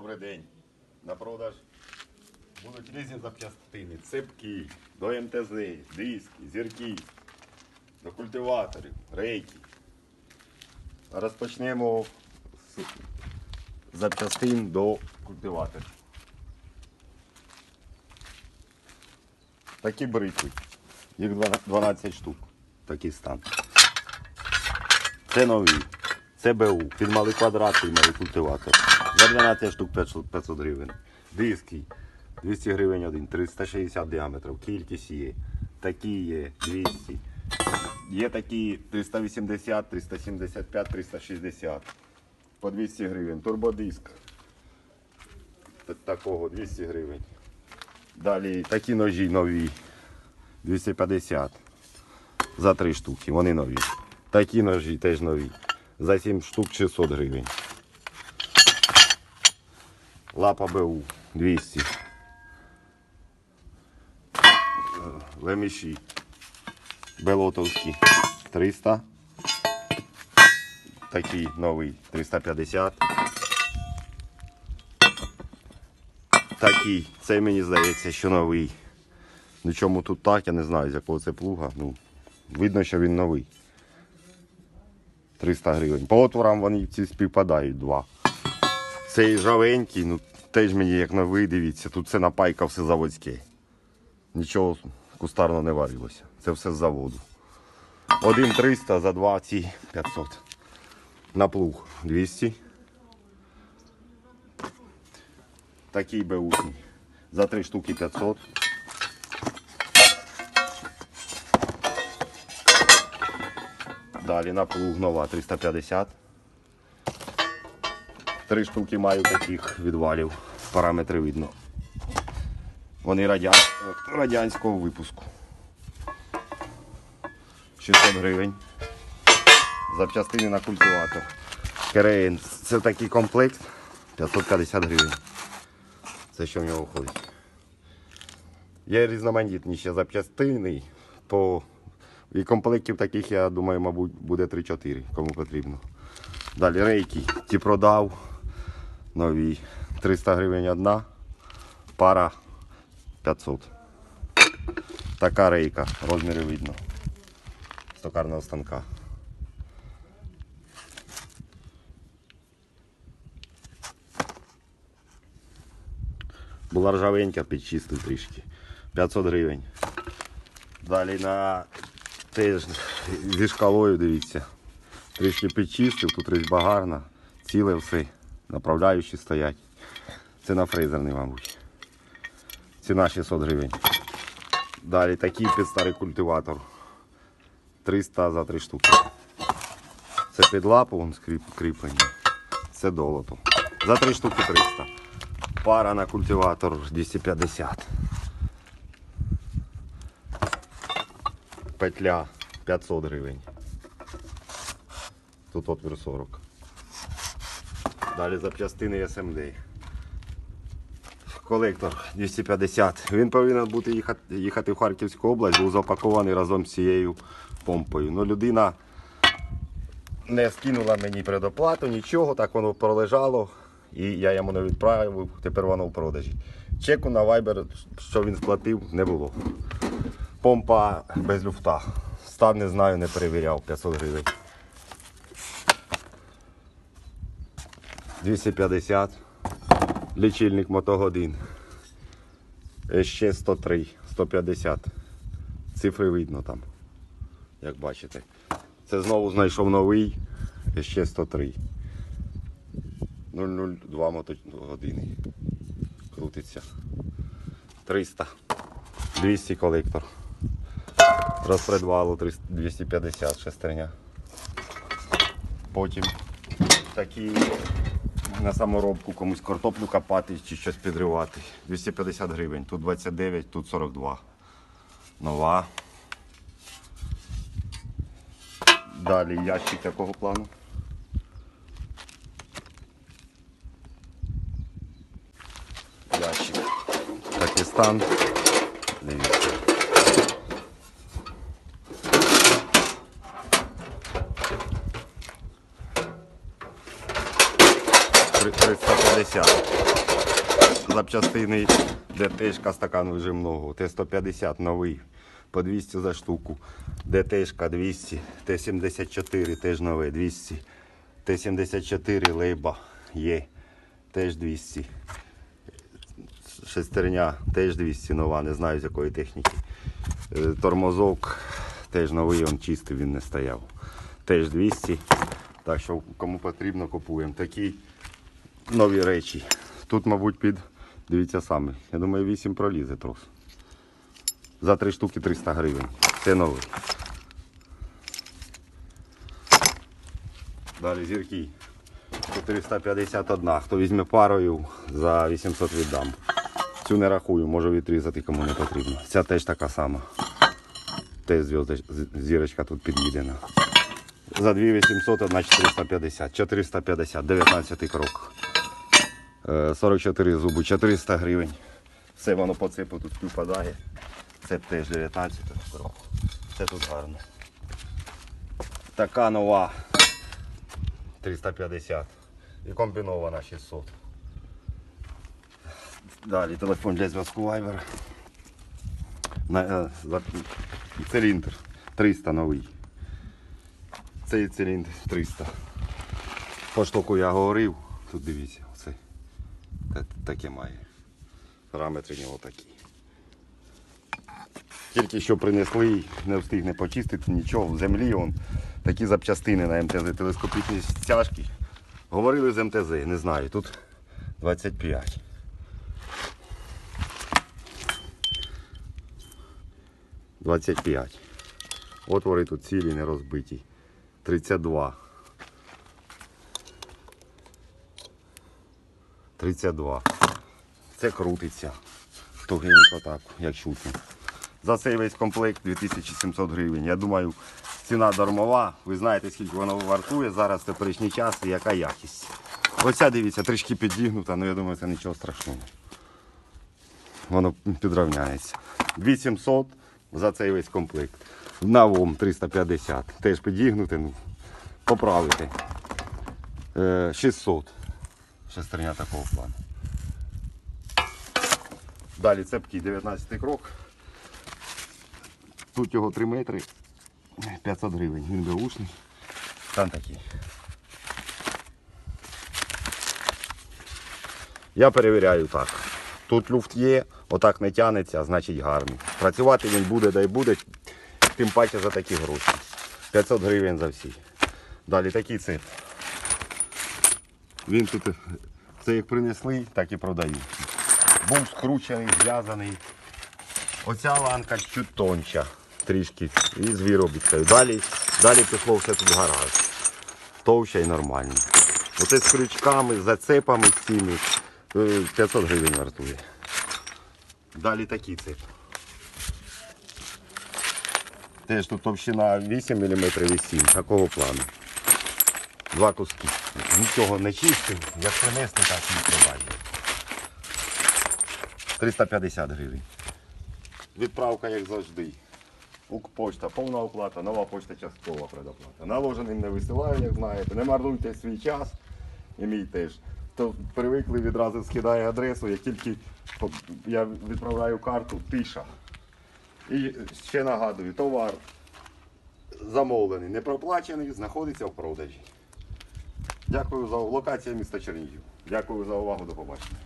Добрий день. На продаж будуть різні запчастини, цепки, до МТЗ, диски, зірки, до культиваторів, рейки. Розпочнемо з запчастин до культиваторів. Такі бритви. Їх 12 штук. Такий стан. Це нові. Це БУ. Під малий квадрат і малий культиватор. За 12 штук 500 500 гривень. Диски 200 гривень один, 360 діаметрів. Кількість є. Такі є 200. Є такі 380, 375, 360. По 200 гривень. Турбодиск. Такого 200 гривень. Далі такі ножі нові. 250 за 3 штуки, вони нові. Такі ножі теж нові. За 7 штук 600 гривень. Лапа БУ 200. Е, Леміші. Белотовські 300. Такий новий 350. Такий, це мені здається, що новий. Ну чому тут так, я не знаю, з якого це плуга. Ну, видно, що він новий. 300 гривень. По отворам вони ці співпадають два. Цей жавенький, ну теж мені як новий, дивіться, тут це напайка все заводське. Нічого кустарно не варилося. Це все з заводу. Один 300 за два ці 500. На плуг 200. Такий беушний. За три штуки 500. Далі на плуг нова 350. Три штуки маю таких відвалів. Параметри видно. Вони радян... радянського випуску. 600 гривень. Запчастини на культиватор. КРН. Це такий комплект. 550 гривень. Це що в нього входить. Є різноманітні ще запчастини. По... І комплектів таких, я думаю, мабуть, буде 3-4, кому потрібно. Далі рейки. Ті продав. Нові. 300 гривень одна. Пара 500. Така рейка. Розміри видно. З токарного станка. Була ржавенька, підчистив трішки. 500 гривень. Далі на теж зі шкалою, дивіться. Трішки підчистив, тут різьба гарна, ціле все, направляючі стоять. Це на фрезерний, мабуть. Ціна 600 гривень. Далі такий під старий культиватор. 300 за 3 штуки. Це під лапу вон кріплення. Це долото. За 3 штуки 300. Пара на культиватор 250. Петля 500 гривень. Тут отвір 40. Далі запчастини SMD. Колектор 250. Він повинен бути їхати, їхати в Харківську область, був запакований разом з цією помпою. Ну, людина не скинула мені предоплату, нічого, так воно пролежало. І я йому не відправив, тепер воно в продажі. Чеку на Viber, що він сплатив, не було. Помпа без люфта. Стан не знаю, не перевіряв, 500 гривень. 250. Лічильник мотогодин. Ще 103, 150. Цифри видно там, як бачите. Це знову знайшов новий. Ще 103. 002 мотогодини. Крутиться. 300. 200 колектор. Розпредвалу 250 шестерня. Потім такі на саморобку комусь картоплю копати чи щось підривати. 250 гривень. Тут 29, тут 42. Нова. Далі ящик такого плану. Ящик. Такий стан. Дивіться. Три- 350. Запчастини ДТшка стакан вижимного. Т-150 новий. По 200 за штуку. ДТшка 200. Т-74 теж новий 200. Т-74 лейба є. Теж 200. Шестерня теж 200 нова, не знаю з якої техніки. Е, Тормозок теж новий, він чистий, він не стояв. Теж 200. Так що кому потрібно, купуємо. Такі нові речі. Тут, мабуть, під, дивіться самі. Я думаю, 8 пролізе трос. За 3 штуки 300 гривень. Це новий. Далі зірки. 451. Хто візьме парою, за 800 віддам. Цю не рахую, можу відрізати, кому не потрібно. Ця теж така сама. Теж зірочка тут під'їдена. За 2800 одна 450. 450, 19 крок. Е, 44 зуби, 400 гривень. Все воно по цепу тут співпадає. Це теж 19 крок. Все тут гарно. Така нова. 350. І комбінована 600. Далі телефон для зв'язку Viber. Е, циліндр 300 новий. Цей циліндр 300. По штуку я говорив. Тут дивіться, Таке має. Параметри в нього такі. Тільки що принесли, не встигне почистити нічого. В землі он, такі запчастини на МТЗ, телескопічні стяжки. Говорили з МТЗ, не знаю, тут 25. Двадцять п'ять. Отвори тут цілі, не розбиті. 32. 32. Це крутиться. Тугенько так, як чутно. За цей весь комплект 2700 гривень. Я думаю, ціна дармова. Ви знаєте, скільки воно вартує зараз теперішній час і яка якість. Оця дивіться, трішки підігнута, але я думаю, це нічого страшного. Воно підрівняється. 2700 за цей весь комплект. На ВОМ 350. Теж підігнути, ну, поправити. Е, 600. Шестерня такого плану. Далі цепкий 19 крок. Тут його 3 метри. 500 гривень. Він беушний. Там такий. Я перевіряю так. Тут люфт є, отак не тянеться, значить гарний. Працювати він буде, дай буде, тим паче за такі гроші. 500 гривень за всі. Далі такий цеп. Він тут, це як принесли, так і продають. Був скручений, зв'язаний. Оця ланка чуть тонча, трішки, і з виробіткою. Далі, далі пішло все тут гараж. Товще і нормально. Оце з крючками, з зацепами з цими е, 500 гривень вартує. Далі такий цеп. Теж тут товщина 8 мм і 7, такого плану. Два куски. Нічого не чистив, як принесли, так і відкриваю. 350 гривень. Відправка, як завжди. Укрпочта, повна оплата, нова почта часткова предоплата. Наложеним не висилаю, як знаєте. Не марнуйте свій час і мій теж. То привикли відразу скидає адресу, як тільки я відправляю карту, тиша. І ще нагадую, товар замовлений, не проплачений, знаходиться в продажі. Дякую за локація міста Чернігів. Дякую за увагу, до побачення.